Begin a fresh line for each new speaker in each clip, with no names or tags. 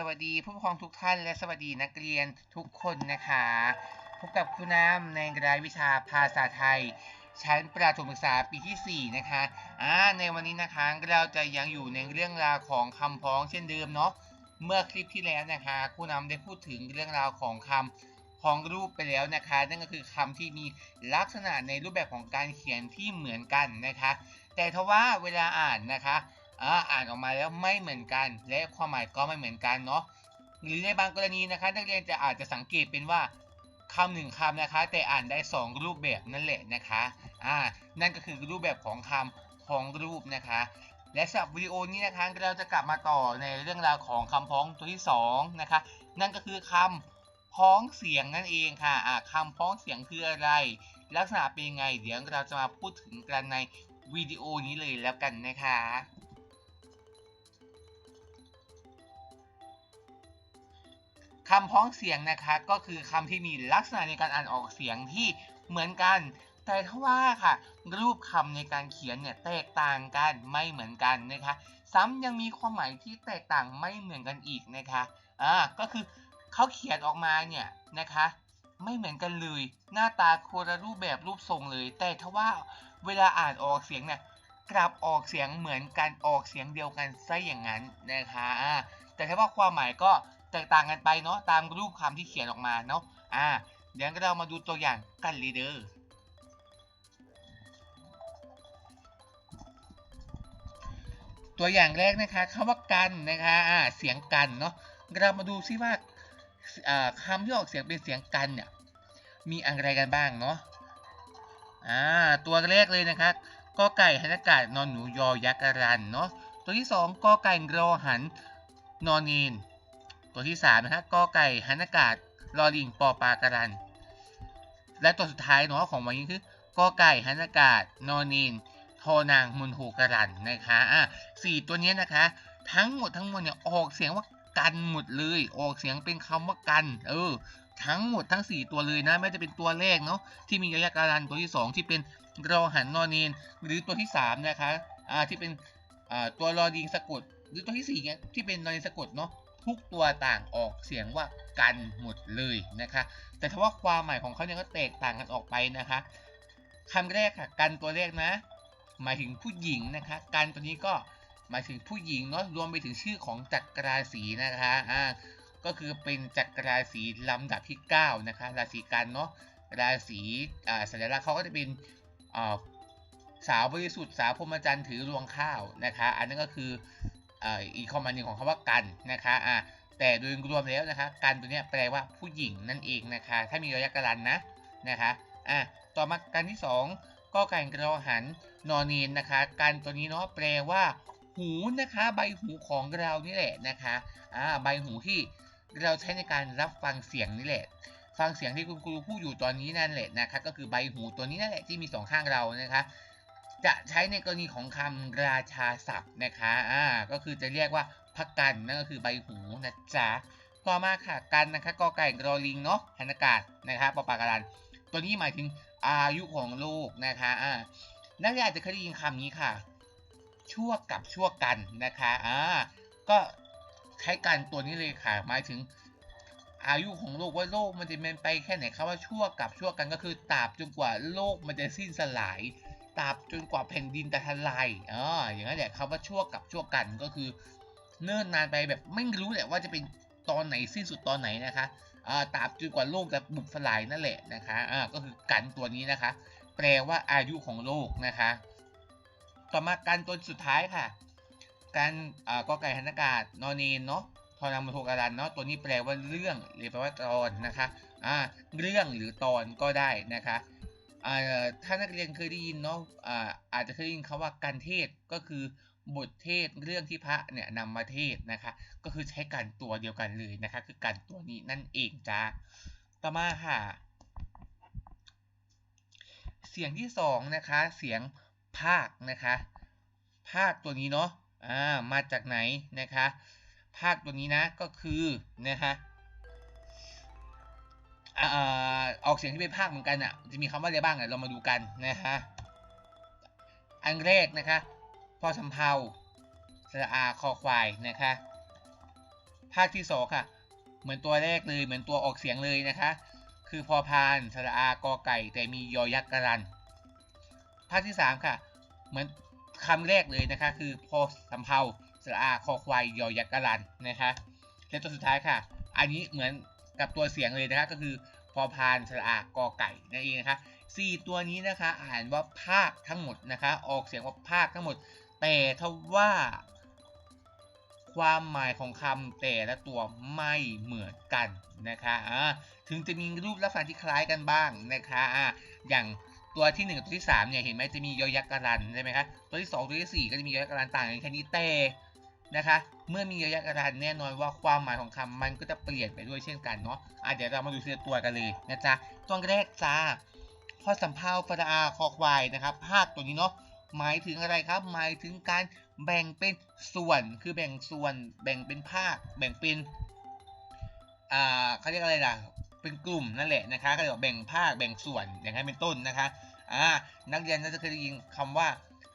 สวัสดีผู้ปกครองทุกท่านและสวัสดีนักเรียนทุกคนนะคะ พบกับครูน้ำในรายวิชาภาษาไทย ชั้นประถมศึกษาปีที่ 4 นะคะอ่าในวันนี้นะคะเราจะยังอยู่ในเรื่องราวของคำพ้องเช่นเดิมเนาะเมื่อคลิปที่แล้วนะคะครูน้ำได้พูดถึงเรื่องราวของคำพ้องรูปไปแล้วนะคะ นั่นก็คือคำที่มีลักษณะในรูปแบบของการเขียนที่เหมือนกันนะคะ แต่ทว่าเวลาอ่านนะคะ อ่าอ่านออกมาแล้วไม่เหมือนกัน และความหมายก็ไม่เหมือนกันเนาะหรือในบางกรณีนะคะ นักเรียนจะอาจจะสังเกตเป็นว่าคำหนึ่งคำนะคะ แต่อ่านได้ 2 รูปแบบนั่นแหละนะคะอ่านั่นก็คือรูปแบบของคำพ้องรูปนะคะ และสำหรับวิดีโอนี้นะคะเราจะกลับมาต่อในเรื่องราวของคำพ้องตัวที่2นะคะนั่นก็คือคำพ้องเสียงนั่นเองค่ะอ่าคำพ้องเสียงคืออะไร ลักษณะเป็นยังไง เดี๋ยวเราจะมาพูดถึงกันในวิดีโอนี้เลยแล้วกันนะคะ คำพ้องเสียงนะคะก็คือคำที่มีลักษณะในการอ่านออกเสียงที่เหมือนกัน แต่ถ้าว่าค่ะ รูปคำในการเขียนเนี่ยแตกต่างกันไม่เหมือนกันนะคะ ซ้ำยังมีความหมายที่แตกต่างไม่เหมือนกันอีกนะคะอ่าก็คือเขาเขียนออกมาเนี่ยนะคะไม่เหมือนกันเลย หน้าตาคนละรูปแบบรูปทรงเลย แต่ทว่าเวลาอ่านออกเสียงเนี่ยกลับออกเสียงเหมือนกันออกเสียงเดียวกันซะอย่างนั้นนะคะอ่าแต่ถ้าว่าความหมายก็ แตกต่างกันไปเนาะตามรูปคำที่เขียนออกมาเนาะอ่าเดี๋ยวเรามาดูตัวอย่างกันเลยเด้อตัวอย่างแรกนะคะคำว่ากันนะคะอ่าเสียงกันเนาะเรามาดูซิว่าอ่าคำที่ออกเสียงเป็นเสียงกันเนี่ยมีอะไรกันบ้างเนาะอ่าตัวแรกเลยนะคะกอไก่หันอากาศนอนหนูยอยักษ์กรันเนาะตัวที่สองกอไก่รอหันนอนนีน ตัวที่สามนะคะกอไก่หันอากาศรอลิงปอปลากรัน และตัวสุดท้ายเนาะของวันนี้คือกอไก่หันอากาศนอนนีนโทนางมุนหูกรันนะคะอ่าสี่ตัวนี้นะคะ ทั้งหมดทั้งมวลเนี่ยออกเสียงว่ากันหมดเลย ออกเสียงเป็นคำว่ากัน เออ ทั้งหมดทั้ง 4 ตัวเลยนะ ไม่จะเป็นตัวแรกเนาะที่มียยการันตัวที่ 2 ที่เป็นรอหันนอนเนนหรือตัวที่3นะคะอ่าที่เป็นอ่าตัวรอดิงสะกด หรือตัวที่4เนี่ยที่เป็นนอนเนนสะกดเนาะ ทุกตัวต่างออกเสียงว่ากันหมดเลยนะคะ แต่ถ้าว่าความหมายของเขาเนี่ยก็แตกต่างกันออกไปนะคะคำแรกค่ะกันตัวแรกนะ หมายถึงผู้หญิงนะคะกันตัวนี้ก็หมายถึงผู้หญิงเนาะรวมไปถึงชื่อของจักรราศีนะคะอ่าก็คือเป็นจักรราศีลำดับที่9นะคะราศีกันเนาะราศีอ่าสัญลักษณ์เขาก็จะเป็นอ่าสาวบริสุทธิ์สาวพรหมจรรย์ถือรวงข้าวนะคะ อันนั้นก็คือ อีกความหมายหนึ่งของคำว่ากันนะคะอ่าแต่โดยรวมแล้วนะคะ กันตัวนี้แปลว่าผู้หญิงนั่นเองนะคะ ถ้ามีระยะกรันนะนะคะอ่าต่อมากันที่ 2 ก็การกระหันนอนเนนนะคะการตัวนี้เนาะแปลว่า หูนะคะ ใบหูของเรานี่แหละนะคะอ่าใบหูที่เราใช้ในการรับฟังเสียงนี่แหละ ฟังเสียงที่คุณครูพูดอยู่ตอนนี้นั่นแหละนะคะ ก็คือใบหูตัวนี้นั่นแหละที่มีสองข้างเรานะคะ จะใช้ในกรณีของคำราชาศัพท์นะคะอ่าก็คือจะเรียกว่าพักกันนั่นก็คือใบหูนะจ๊ะต่อมาค่ะกันนะคะกอไก่รอลิงเนาะหันอากาศนะคะปอปากาลันตัวนี้หมายถึงอายุของลูกนะคะอ่านักเรียนอาจจะเคยได้ยินคำนี้ค่ะ ชั่วกับชั่วกันนะคะอ่าก็ใช้กันตัวนี้เลยค่ะ หมายถึงอายุของโลกว่าโลกมันจะเป็นไปแค่ไหนครับว่าชั่วกับชั่วกันก็คือตราบจนกว่าโลกมันจะสิ้นสลาย ตราบจนกว่าแผ่นดินจะทลายอ่าอย่างนั้นแหละคำว่าชั่วกับชั่วกันก็คือ เนิ่นนานไปแบบไม่รู้แหละว่าจะเป็นตอนไหนสิ้นสุดตอนไหนนะคะอ่าตราบจนกว่าโลกจะบุบสลายนั่นแหละนะคะอ่าก็คือกันตัวนี้นะคะ แปลว่าอายุของโลกนะคะ ต่อมาการตัวสุดท้ายค่ะ การอ่ากอไก่หันากาศนอนเนนเนาะทอนามโทการันเนาะตัวนี้แปลว่าเรื่องหรือแปลว่าตอนนะคะอ่าเรื่องหรือตอนก็ได้นะคะ ถ้านักเรียนเคยได้ยินเนาะอาอาจจะเคยได้ยินคำว่าการเทศก็คือบทเทศเรื่องที่พระเนี่ยนำมาเทศนะคะ ก็คือใช้การตัวเดียวกันเลยนะคะ คือการตัวนี้นั่นเองจ้าต่อมาค่ะ เสียงที่สองนะคะ เสียงภาคนะคะ ภาคตัวนี้เนาะอ่ามาจากไหนนะคะ ภาคตัวนี้นะก็คือนะคะ ออกเสียงที่เป็นภาคเหมือนกันอะ จะมีคำว่าอะไรบ้างอะเรามาดูกันนะคะอันแรกนะคะพอสำเพาสระอาคอควายนะคะ ภาคที่สองค่ะ เหมือนตัวแรกเลยเหมือนตัวออกเสียงเลยนะคะ คือพอพานสระอากอไก่ แต่มียอยักษ์กระรัน ภาคที่สามค่ะ เหมือนคำแรกเลยนะคะ คือพอสำเภาสระอาคอควายยอยักษ์กระรันนะคะและตัวสุดท้ายค่ะ อันนี้เหมือน กับตัวเสียงเลยนะคะก็คือพอพานสระอากอไก่นั่นเองนะคะสี่ตัวนี้นะคะอ่านว่าภาคทั้งหมดนะคะ ออกเสียงว่าภาคทั้งหมด แต่ทว่า ความหมายของคำแต่ละตัวไม่เหมือนกันนะคะอ่าถึงจะมีรูปลักษณะที่คล้ายกันบ้างนะคะอ่าอย่างตัวที่1ตัวที่3เนี่ยเห็นไหมจะมียอยักษ์การันใช่ไหมคะตัวที่ 2 ตัวที่ 4 ก็จะมียอยักษ์การันต่างกันแค่นี้แต่ นะคะ เมื่อมียอยักษ์การันแน่นอนว่าความหมายของคำมันก็จะเปลี่ยนไปด้วยเช่นกันเนาะอะเดี๋ยวเรามาดูทีละตัวกันเลยนะจ๊ะตัวแรกจ้าพอสำเภาฟราอาคอควายนะครับภาคตัวนี้เนาะหมายถึงอะไรครับ หมายถึงการแบ่งเป็นส่วนคือแบ่งส่วน แบ่งเป็นภาค แบ่งเป็นอ่าเขาเรียกอะไรล่ะ เป็นกลุ่มนั่นแหละนะคะก็เรียกว่าแบ่งภาคแบ่งส่วนอย่างนั้นเป็นต้นนะคะอ่านักเรียนน่าจะเคยได้ยินคำว่า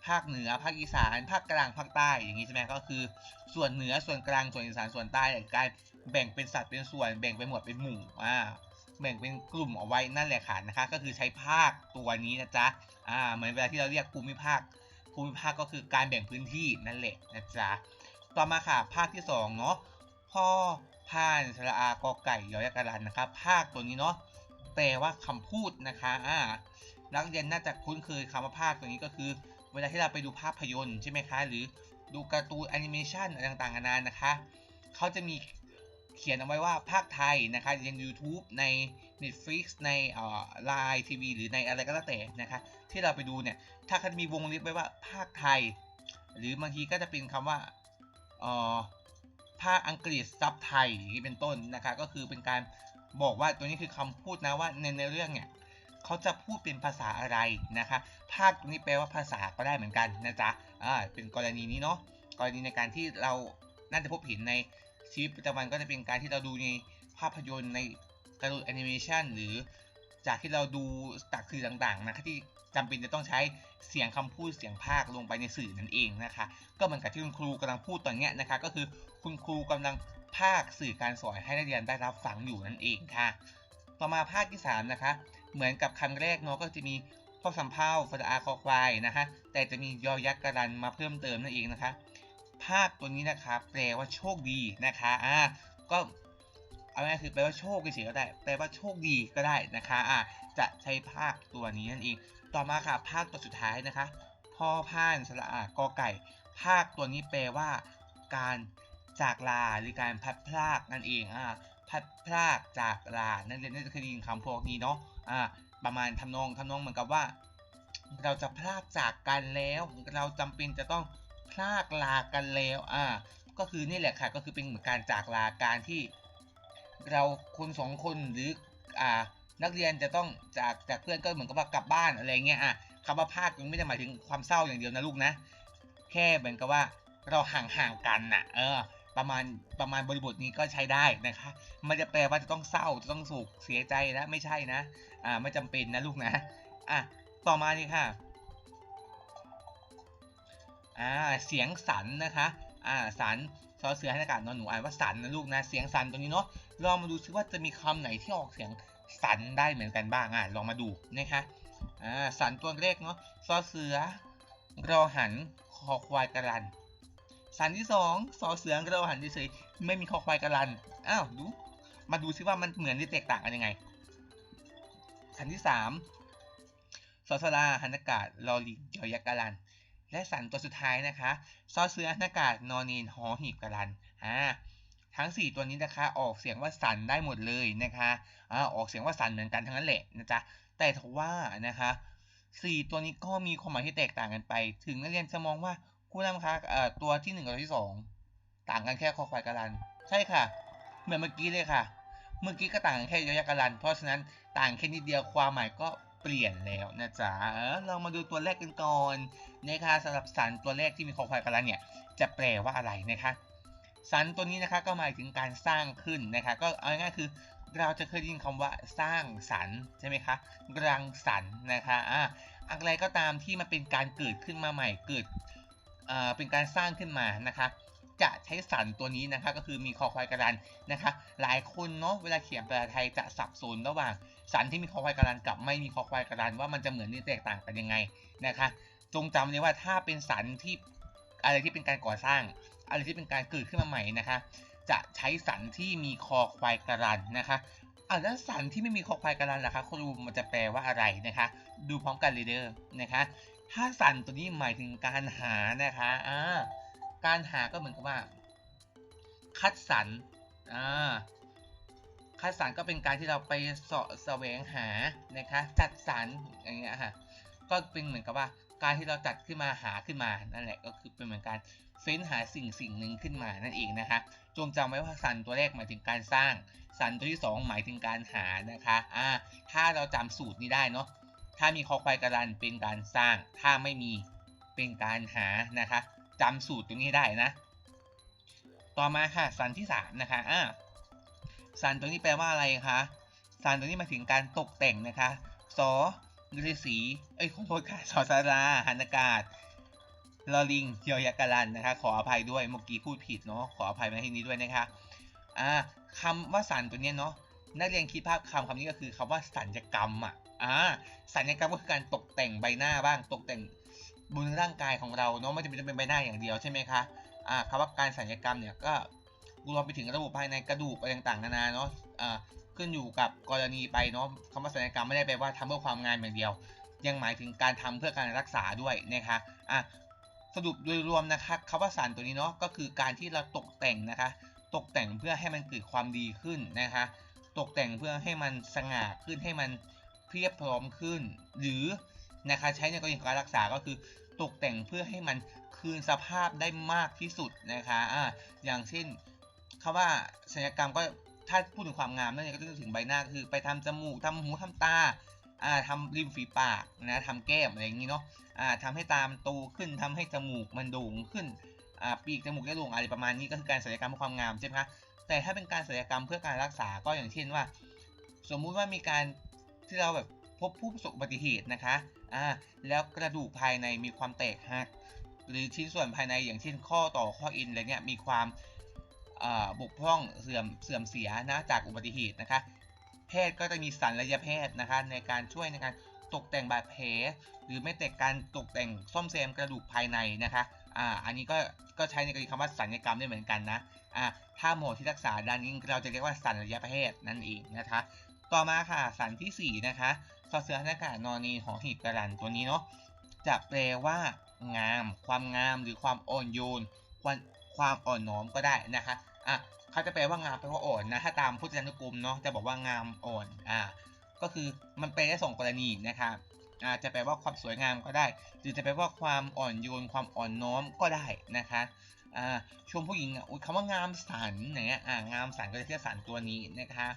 ภาคเหนือ ภาคอีสาน ภาคกลาง ภาคใต้ อย่างนี้ใช่ไหมก็คือ ส่วนเหนือ ส่วนกลาง ส่วนอีสาน ส่วนใต้การแบ่งเป็นสัดเป็นส่วน แบ่งเป็นหมวดเป็นหมู่ อ่า แบ่งเป็นกลุ่มเอาไว้นั่นแหละค่ะนะคะ ก็คือใช้ภาคตัวนี้นะจ๊ะ อ่า เหมือนเวลาที่เราเรียกภูมิภาค ภูมิภาคก็คือการแบ่งพื้นที่นั่นแหละนะจ๊ะ ต่อมาค่ะ ภาคที่สองเนาะพ่อพานสระอากอไก่ยอยักษ์รันนะครับ ภาคตัวนี้เนาะแปลว่าคำพูดนะคะ อ่า นักเรียนน่าจะคุ้นเคยคำว่าภาคตัวนี้ก็คือ เวลาที่เราไปดูภาพยนตร์ใช่ไหมคะ หรือดูการ์ตูนแอนิเมชันอะไรต่างๆนานานะคะ เขาจะมีเขียนเอาไว้ว่าภาคไทยนะคะใน YouTube ใน Netflix ในเอ่อ Line TV หรือในอะไรก็แล้วแต่นะคะ ที่เราไปดูเนี่ย ถ้าเขามีวงเล็บไว้ว่าภาคไทย หรือบางทีก็จะเป็นคำว่าเอ่อภาคอังกฤษซับไทยอย่างนี้เป็นต้นนะคะ ก็คือเป็นการบอกว่าตัวนี้คือคำพูดนะว่าในในเรื่องเนี่ย เขาจะพูดเป็นภาษาอะไรนะคะภาคตรงนี้แปลว่าภาษาก็ได้เหมือนกันนะจ๊ะอ่าเป็นกรณีนี้เนาะกรณีในการที่เราน่าจะพบเห็นในชีวิตประจำวันก็จะเป็นการที่เราดูในภาพยนตร์ในการ์ตูนแอนิเมชันหรือจากที่เราดูจากสื่อต่างๆนะคะที่จำเป็นจะต้องใช้เสียงคำพูดเสียงภาคลงไปในสื่อนั่นเองนะคะ ก็เหมือนกับที่คุณครูกำลังพูดตอนนี้นะคะ ก็คือคุณครูกำลังภาคสื่อการสอนให้นักเรียนได้รับฟังอยู่นั่นเองค่ะ ต่อมาภาคที่3นะคะ เหมือนกับคำแรกเนาะก็จะมีพ่อสำเภาฟอาคอควายนะคะ แต่จะมียอยักษ์กระดันมาเพิ่มเติมนั่นเองนะคะ ภาคตัวนี้นะคะแปลว่าโชคดีนะคะอ่าก็เอาง่ายคือแปลว่าโชคเฉยก็ได้ แปลว่าโชคดีก็ได้นะคะอ่าจะใช้ภาคตัวนี้นั่นเอง ต่อมาค่ะ ภาคตัวสุดท้ายนะคะพ่อพานสระอากอไก่ ภาคตัวนี้แปลว่า การจากลาหรือการพัดพลากนั่นเองอ่าพัดพลากจากลานั่นเรียนน่าจะเคยได้ยินคำพวกนี้เนาะ อ่าประมาณทำนองทำนองเหมือนกับว่า เราจะพลากจากกันแล้ว เราจำเป็นจะต้องพลากลากันแล้วอ่าก็คือนี่แหละค่ะก็คือเป็นเหมือนการจากลาการที่ เราคนสองคนหรืออ่านักเรียนจะต้องจากจากเพื่อนก็เหมือนกับว่ากลับบ้านอะไรเงี้ยอะคำว่าพลากยังไม่ได้หมายถึงความเศร้าอย่างเดียวนะลูกนะ แค่เหมือนกับว่าเราห่างห่างกันน่ะ เออ ประมาณประมาณบริบทนี้ก็ใช้ได้นะคะม่ได้แปลว่าจะต้องเศร้าจะต้องโศกเสียใจนะไม่ใช่นะอ่าไม่จำเป็นนะลูกนะอะต่อมานี่ค่ะอ่าเสียงสันนะคะอ่าสันซอเสือให้อากาศนอนหนูอ่านว่าสันนะลูกนะเสียงสันตรงนี้เนาะลองมาดูซิว่าจะมีคำไหนที่ออกเสียงสันได้เหมือนกันบ้างอะลองมาดูนะคะอ่าสันตัวเลขเนาะซอเสือรอหันคอควายกระลัน สันที่สองสอเสือรอหันเฉยไม่มีคอควายกระลันอ้าวดูมาดูซิว่ามันเหมือนหรือแตกต่างกันยังไง สันที่สามสอสลาหันอากาศลอลิงยอยักษ์กะลัน และสันตัวสุดท้ายนะคะซอเสือหันอากาศนอนนีนหอหีบกะลันอ่าทั้ง 4 ตัวนี้นะคะออกเสียงว่าสันได้หมดเลยนะคะอ่าออกเสียงว่าสันเหมือนกันทั้งนั้นแหละนะจ๊ะแต่ทว่านะคะสี่ตัวนี้ก็มีความหมายที่แตกต่างกันไป ถึงนักเรียนจะมองว่า ครูนำคะเอ่อตัวที่หนึ่งกับตัวที่สองต่างกันแค่คอควายกะลัน ใช่ค่ะ เหมือนเมื่อกี้เลยค่ะ เมื่อกี้ก็ต่างกันแค่ยอยักษ์กะลัน เพราะฉะนั้นต่างแค่นิดเดียวความหมายก็เปลี่ยนแล้วนะจ๊ะเรามาดูตัวแรกกันก่อนนะคะสำหรับสันตัวแรกที่มีคอควายกะลันเนี่ยจะแปลว่าอะไรนะคะสันตัวนี้นะคะก็หมายถึงการสร้างขึ้นนะคะ ก็เอาง่ายๆคือเราจะเคยได้ยินคำว่าสร้างสรรค์ใช่ไหมคะรังสรรค์นะคะอ่าอะไรก็ตามที่มันเป็นการเกิดขึ้นมาใหม่เกิด เป็นการสร้างขึ้นมานะคะจะใช้สันตัวนี้นะคะก็คือมีคอควายกระดันนะคะ หลายคนเนาะเวลาเขียนภาษาไทยจะสับสนระหว่างสันที่มีคอควายกระดันกับไม่มีคอควายกระดันว่ามันจะเหมือนหรือแตกต่างกันยังไงนะคะ จงจำเลยว่าถ้าเป็นสันที่อะไรที่เป็นการก่อสร้าง อะไรที่เป็นการเกิดขึ้นมาใหม่นะคะ จะใช้สันที่มีคอควายกระดันนะคะอ่าแล้วสันที่ไม่มีคอควายกระดันล่ะคะครูมันจะแปลว่าอะไรนะคะ ดูพร้อมกันเลยเด้อนะคะ ถ้าสันตัวนี้หมายถึงการหานะคะอ่าการหาก็เหมือนกับว่า คัดสรรอ่าคัดสรรก็เป็นการที่เราไปเสาะแสวงหานะคะจัดสรรอย่างเงี้ยค่ะก็เป็นเหมือนกับว่าการที่เราจัดขึ้นมาหาขึ้นมานั่นแหละก็คือเป็นเหมือนการเฟ้นหาสิ่งสิ่งหนึ่งขึ้นมานั่นเองนะคะ จงจำไว้ว่าสันตัวแรกหมายถึงการสร้าง สันตัวที่สองหมายถึงการหานะคะอ่าถ้าเราจำสูตรนี้ได้เนาะ ถ้ามีคอควายกระดันเป็นการสร้าง ถ้าไม่มีเป็นการหานะคะจำสูตรตรงนี้ได้นะ ต่อมาค่ะสันที่สามนะคะอ่าสันตัวนี้แปลว่าอะไรคะสันตัวนี้หมายถึงการตกแต่งนะคะสอฤาษีเอ้ยขอโทษค่ะสอสาราหันอากาศลอลิงยอยักษ์กรันนะคะ ขออภัยด้วยเมื่อกี้พูดผิดเนาะขออภัยมาที่นี้ด้วยนะคะอ่าคำว่าสันตัวเนี้ยเนาะนักเรียนคิดภาพคำคำนี้ก็คือคำว่าสัญญกรรมอะ อ่าสัญญกรรมก็คือการตกแต่งใบหน้าบ้างตกแต่งบนร่างกายของเราเนาะไม่จำเป็นต้องเป็นใบหน้าอย่างเดียวใช่ไหมคะอ่าคำว่าการสัญญกรรมเนี่ยก็รวมไปถึงระบบภายในกระดูกอะไรต่างๆนานาเนาะอ่าขึ้นอยู่กับกรณีไปเนาะคำว่าสัญญกรรมไม่ได้แปลว่าทำเพื่อความงามอย่างเดียว ยังหมายถึงการทำเพื่อการรักษาด้วยนะคะอะสรุปโดยรวมนะคะคำว่าสารตัวนี้เนาะก็คือการที่เราตกแต่งนะคะ ตกแต่งเพื่อให้มันเกิดความดีขึ้นนะคะ ตกแต่งเพื่อให้มันสง่าขึ้นให้มัน เพียบพร้อมขึ้น หรือนะคะใช้ในกรณีของการรักษาก็คือตกแต่งเพื่อให้มันคืนสภาพได้มากที่สุดนะคะอ่าอย่างเช่นคำว่าศัลยกรรมก็ถ้าพูดถึงความงามนั่นเองก็จะถึงใบหน้าคือไปทำจมูกทำหูทำตาอ่าทำริมฝีปากนะทำแก้มอะไรอย่างนี้เนาะอ่าทำให้ตามันโตขึ้นทำให้จมูกมันโด่งขึ้นอ่าปีกจมูกได้โด่งอะไรประมาณนี้ก็คือการศัลยกรรมเพื่อความงามใช่ไหมคะแต่ถ้าเป็นการศัลยกรรมเพื่อการรักษาก็อย่างเช่นว่า สมมุติว่ามีการ ที่เราแบบพบผู้ประสบอุบัติเหตุนะคะอ่าแล้วกระดูกภายในมีความแตกหัก หรือชิ้นส่วนภายในอย่างเช่นข้อต่อข้ออินอะไรเงี้ยมีความบกพร่องเสื่อมเสื่อมเสียนะจากอุบัติเหตุนะคะ แพทย์ก็จะมีศัลยแพทย์นะคะในการช่วยในการตกแต่งบาดแผล หรือไม่แต่การตกแต่งซ่อมแซมกระดูกภายในนะคะอ่าอันนี้ก็ก็ใช้ในกรณีคำว่าศัลยกรรมได้เหมือนกันนะอ่าถ้าหมอที่รักษาด้านนี้เราจะเรียกว่าศัลยแพทย์นั่นเองนะคะ ต่อมาค่ะสันที่ 4 นะคะซอเสือหน้ากาศนอนีหอหีบกระดันตัวนี้เนาะจะแปลว่า งาม ความงามหรือความอ่อนโยน ความความอ่อนน้อมก็ได้นะคะอะเขาจะแปลว่างามแปลว่าอ่อนนะถ้าตามพุทธจานุกรมเนาะจะบอกว่างามอ่อนอ่าก็คือมันแปลได้สองกรณีนะคะอ่าจะแปลว่าความสวยงามก็ได้ หรือจะแปลว่าความอ่อนโยน ความอ่อนน้อมก็ได้นะคะอ่าชมผู้หญิงอะคำว่างามสันอย่างเงี้ยอ่างามสันก็จะเรียกสันตัวนี้นะคะ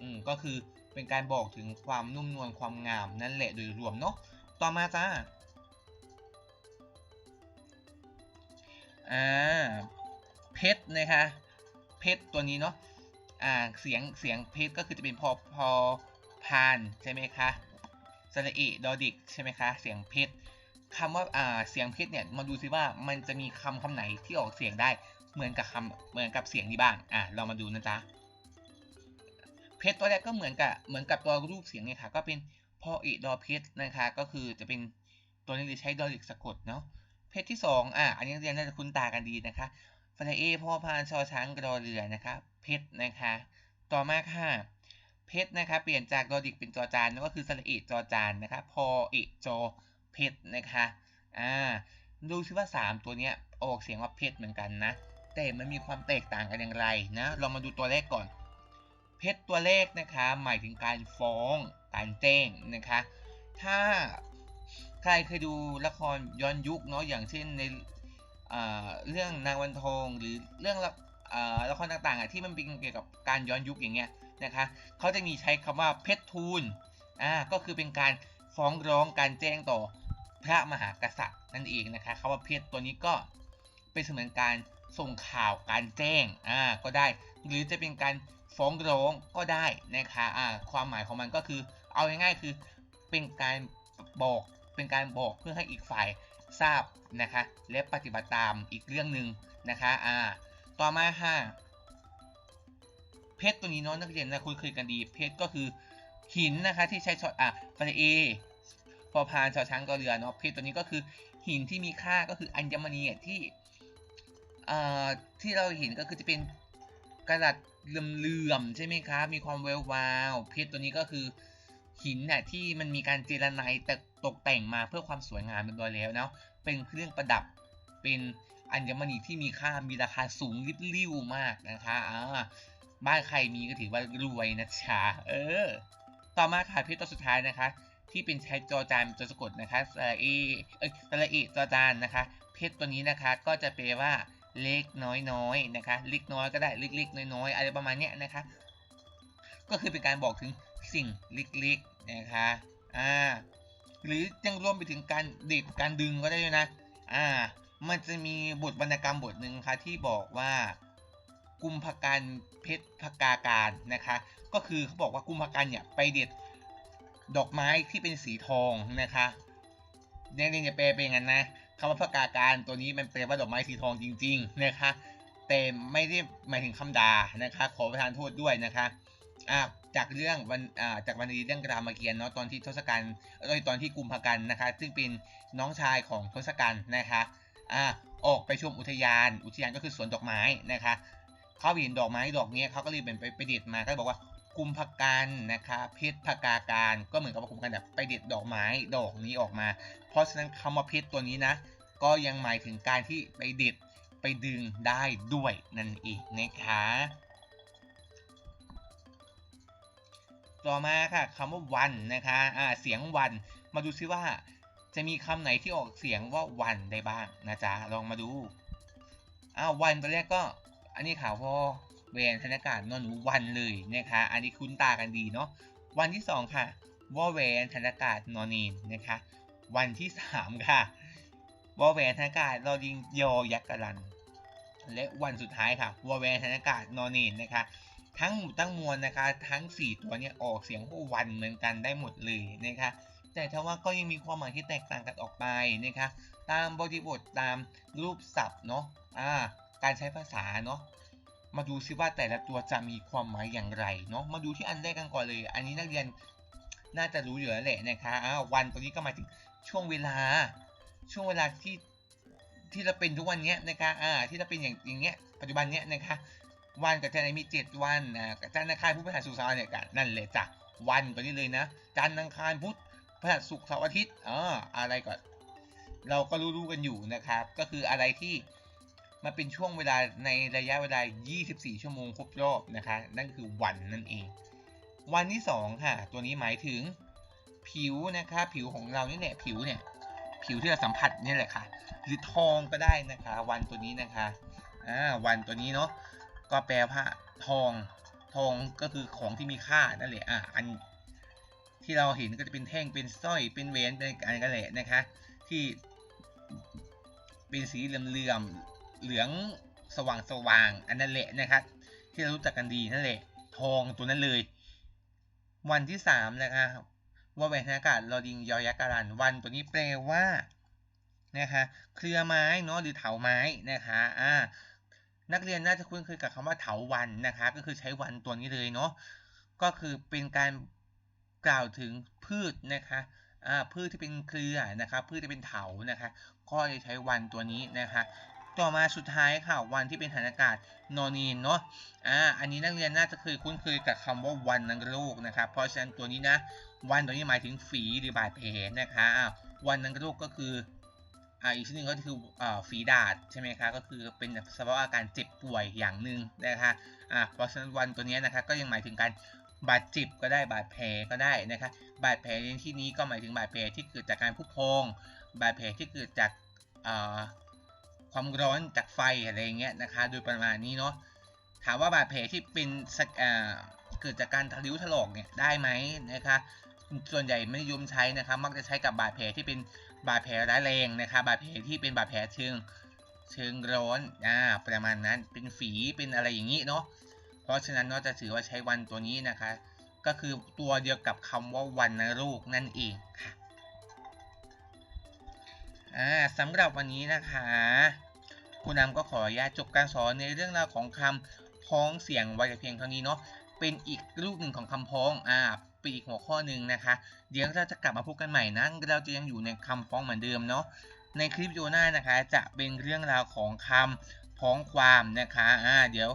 อืมก็คือเป็นการบอกถึงความนุ่มนวลความงามนั่นแหละโดยรวมเนาะต่อมาจ้าอ่าเพชรนะคะเพชรตัวนี้เนาะอ่าเสียงเสียงเพชรก็คือจะเป็นพอพอพานใช่ไหมคะสระเอดอดิกใช่ไหมคะเสียงเพชรคำว่าอ่าเสียงเพชรเนี่ยมาดูซิว่ามันจะมีคำคำไหนที่ออกเสียงได้เหมือนกับคำเหมือนกับเสียงนี้บ้างอ่าเรามาดูนะจ๊ะ เพชรตัวแรกก็เหมือนกับเหมือนกับตัวรูปเสียงเนี่ยค่ะก็เป็นพอเอดอเพชรนะคะก็คือจะเป็นตัวนี้จะใช้ดอดิกสะกดเนาะเพชรที่สองอะอันนี้เรียนน่าจะคุ้นตากันดีนะคะฟลเอพ่อพานชอช้างกรอเรือนะคะเพชรนะคะต่อมาค่ะเพชรนะคะเปลี่ยนจากดอดิกเป็นจอจานก็คือสระเอจอจานนะคะพอเอจอเพชรนะคะอ่าดูซิว่า 3 ตัวเนี้ยออกเสียงว่าเพชรเหมือนกันนะ แต่มันมีความแตกต่างกันอย่างไรนะ เรามาดูตัวแรกก่อน เพชรตัวเลขนะคะหมายถึงการฟ้องการแจ้งนะคะ ถ้าใครเคยดูละครย้อนยุคเนาะอย่างเช่นในเรื่องนางวันทองหรือเรื่องละครต่างๆที่มันเป็นเกี่ยวกับการย้อนยุคอย่างเงี้ยนะคะเขาจะมีใช้คำว่าเพชรทูลอ่าก็คือเป็นการฟ้องร้องการแจ้งต่อพระมหากษัตริย์นั่นเองนะคะคำว่าเพชรตัวนี้ก็เป็นเสมือนการส่งข่าวการแจ้งอ่าก็ได้ หรือจะเป็นการ ฟ้องร้องก็ได้นะคะอ่าความหมายของมันก็คือ เอาง่ายๆคือเป็นการบอกเป็นการบอกเพื่อให้อีกฝ่ายทราบนะคะ และปฏิบัติตามอีกเรื่องหนึ่งนะคะอ่าต่อมาค่ะเพชรตัวนี้เนาะนักเรียนนะคุ้นเคยกันดีเพชรก็คือหินนะคะที่ใช้ชออะปะเอพอพานชอช้างก็เรือเนาะเพชรตัวนี้ก็คือหินที่มีค่าก็คืออัญมณีที่เอ่อที่เราเห็นก็คือจะเป็นกระดาษ เหลื่อมๆใช่ไหมคะมีความแวววาวเพชรตัวนี้ก็คือหินน่ะที่มันมีการเจรไนแต่ตกแต่งมาเพื่อความสวยงามเป็นตัวแล้วเนาะเป็นเครื่องประดับเป็นอัญมณีที่มีค่ามีราคาสูงริบลิ่วมากนะคะอ่าบ้านใครมีก็ถือว่ารวยนะจ๊ะเออ ต่อมาค่ะเพชรตัวสุดท้ายนะคะ ที่เป็นใช้จอจานตัวสะกดนะคะสระเอเอ้ยสระเอจอจานนะคะ เพชรตัวนี้นะคะก็จะแปลว่า เล็กน้อยๆนะคะเล็กน้อยก็ได้เล็กๆน้อยๆอะไรประมาณเนี้ยนะคะ ก็คือเป็นการบอกถึงสิ่งเล็กๆนะคะอ่าหรือยังรวมไปถึงการเด็ดการดึงก็ได้ด้วยนะอ่ามันจะมีบทวรรณกรรมบทหนึ่งค่ะที่บอกว่ากุมภกันเพชรพกาการนะคะ ก็คือเขาบอกว่ากุมภกันเนี่ยไปเด็ดดอกไม้ที่เป็นสีทองนะคะเรียเนจะแปลเป็นอย่างนั้นนะ คำว่าพกาการตัวนี้มันแปลว่าดอกไม้สีทองจริง ๆ นะคะ แต่ไม่ได้หมายถึงคำด่านะคะ ขอประทานโทษด้วยนะคะอ่าจากเรื่องวันอ่าจากวันนี้เรื่องรามเกียรติเนาะตอนที่ทศกัณฐ์เอ้ยตอนที่กุมภกันนะคะ ซึ่งเป็นน้องชายของทศกัณฐ์นะคะอ่าออกไปชมอุทยาน อุทยานก็คือสวนดอกไม้นะคะเขาเห็นดอกไม้ดอกนี้เขาก็เลยเป็นไปไปเด็ดมาก็บอกว่า กุมภกันนะคะเพชรพกาการก็เหมือนกับว่ากุมภกันแบบไปเด็ดดอกไม้ดอกนี้ออกมา เพราะฉะนั้นคำว่าเพชรตัวนี้นะ ก็ยังหมายถึงการที่ไปเด็ดไปดึงได้ด้วยนั่นเองนะคะต่อมาค่ะคำว่าวันนะคะอ่าเสียงวันมาดูซิว่า จะมีคำไหนที่ออกเสียงว่าวันได้บ้างนะจ๊ะลองมาดูอ้าววันตัวแรกก็ อันนี้ข่าวพอ แวนธนากาศนอนหนูวันเลยนะคะ อันนี้คุ้นตากันดีเนาะวันที่สองค่ะวอแวนธนากาศนอนนีนนะคะ วันที่สามค่ะวอแวนธนากาศรอดิงยอยักษ์กรัน และวันสุดท้ายค่ะวอแวนธนากาศนอนนีนนะคะทั้งหมดทั้งมวลนะคะ ทั้ง 4 ตัวเนี่ยออกเสียงว่าวันเหมือนกันได้หมดเลยนะคะ แต่ถ้าว่าก็ยังมีความหมายที่แตกต่างกันออกไปนะคะ ตามบริบทตามรูปศัพท์เนาะอ่าการใช้ภาษาเนาะ มาดูซิว่าแต่ละตัวจะมีความหมายอย่างไรเนาะมาดูที่อันแรกกันก่อนเลย อันนี้นักเรียนน่าจะรู้อยู่แล้วแหละนะคะอ้าววันตัวนี้ก็หมายถึงช่วงเวลา ช่วงเวลาที่ที่เราเป็นทุกวันเนี้ยนะคะอ่าที่เราเป็นอย่างอย่างเงี้ยปัจจุบันเนี้ยนะคะวันกับจันทร์มีเจ็ดวันนะกับจันทร์อังคารพุธพฤหัสศุกร์เสาร์เนี่ยกันนั่นเลยจ้ะวันตัวนี้เลยนะ จันทร์อังคารพุธพฤหัสศุกร์เสาร์อาทิตย์อ่าอะไรก่อนเราก็รู้ๆกันอยู่นะครับ ก็คืออะไรที่ มันเป็นช่วงเวลาในระยะเวลา 24 ชั่วโมงครบรอบนะคะ นั่นคือวันนั่นเอง วันที่ 2 ค่ะ ตัวนี้หมายถึงผิวนะคะ ผิวของเรานี่แหละผิวเนี่ยผิวที่เราสัมผัสนี่แหละค่ะ หรือทองก็ได้นะคะ วันตัวนี้นะคะอ่าวันตัวนี้เนาะก็แปลว่าทองทองก็คือของที่มีค่านั่นแหละอะอันที่เราเห็นก็จะเป็นแท่งเป็นสร้อยเป็นแหวนเป็นอะไรกันแหละนะคะ ที่เป็นสีเหลือมๆ เหลืองสว่างสว่างอันนั้นแหละนะครับ ที่เรารู้จักกันดีนั่นแหละ ทองตัวนั้นเลย วันที่สามนะครับว่าแหวนอากาศลอดิงยอยักษ์การันวันตัวนี้แปลว่านะคะเครือไม้เนาะหรือเถาไม้นะคะอ่านักเรียนน่าจะคุ้นเคยกับคำว่าเถาวันนะคะ ก็คือใช้วันตัวนี้เลยเนาะก็คือเป็นการกล่าวถึงพืชนะคะอ่าพืชที่เป็นเครือนะคะพืชที่เป็นเถานะคะ ก็จะใช้วันตัวนี้นะคะ ต่อมาสุดท้ายค่ะวันที่เป็นฐานอากาศนอนีนเนาะอ่าอันนี้นักเรียนน่าจะเคยคุ้นเคยกับคำว่าวันนังโรคนะครับเพราะฉะนั้นตัวนี้นะวันตัวนี้หมายถึงฝีหรือบาดแผลนะคะวันนังโรคก็คืออ่าอีกชนิดนึงก็คืออ่าฝีดาษใช่ไหมคะก็คือเป็นสภาวะอาการเจ็บป่วยอย่างหนึ่งนะคะอ่าเพราะฉะนั้นวันตัวนี้นะคะก็ยังหมายถึงการบาดเจ็บก็ได้บาดแผลก็ได้นะคะบาดแผลในที่นี้ก็หมายถึงบาดแผลที่เกิดจากการพุพอง บาดแผลที่เกิดจากอ่า ความร้อนจากไฟอะไรอย่างเงี้ยนะคะ โดยประมาณนี้เนาะถามว่าบาดแผลที่เป็นสักอ่าเกิดจากการทะลิ้วถลอกเนี่ยได้ไหมนะคะ ส่วนใหญ่ไม่นิยมใช้นะครับมักจะใช้กับบาดแผลที่เป็นบาดแผลร้ายแรงนะครับาดแผลที่เป็นบาดแผลเชิงเชิงร้อนอ่าประมาณนั้นเป็นฝีเป็นอะไรอย่างนี้เนาะเพราะฉะนั้นเนาะจะถือว่าใช้วันตัวนี้นะคะ ก็คือตัวเดียวกับคำว่าวันนรคนั่นเองค่ะอ่าสำหรับวันนี้นะคะ คุณนำก็ขออนุญาตจบการสอนในเรื่องราวของคำพ้องเสียงไว้แต่เพียงเท่านี้เนาะเป็นอีกรูปหนึ่งของคำพ้องอ่าเป็นอีกหัวข้อหนึ่งนะคะ เดี๋ยวเราจะกลับมาพบกันใหม่นะเราจะยังอยู่ในคำพ้องเหมือนเดิมเนาะในคลิปวิดีโอหน้านะคะ จะเป็นเรื่องราวของคำพ้องความนะคะอ่าเดี๋ยว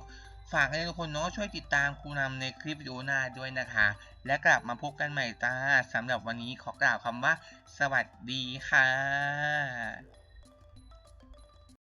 ฝากให้ทุกคนเนาะช่วยติดตามครูนำในคลิปวิดีโอหน้าด้วยนะคะ และกลับมาพบกันใหม่จ้าสำหรับวันนี้ขอกล่าวคำว่า สวัสดีค่ะ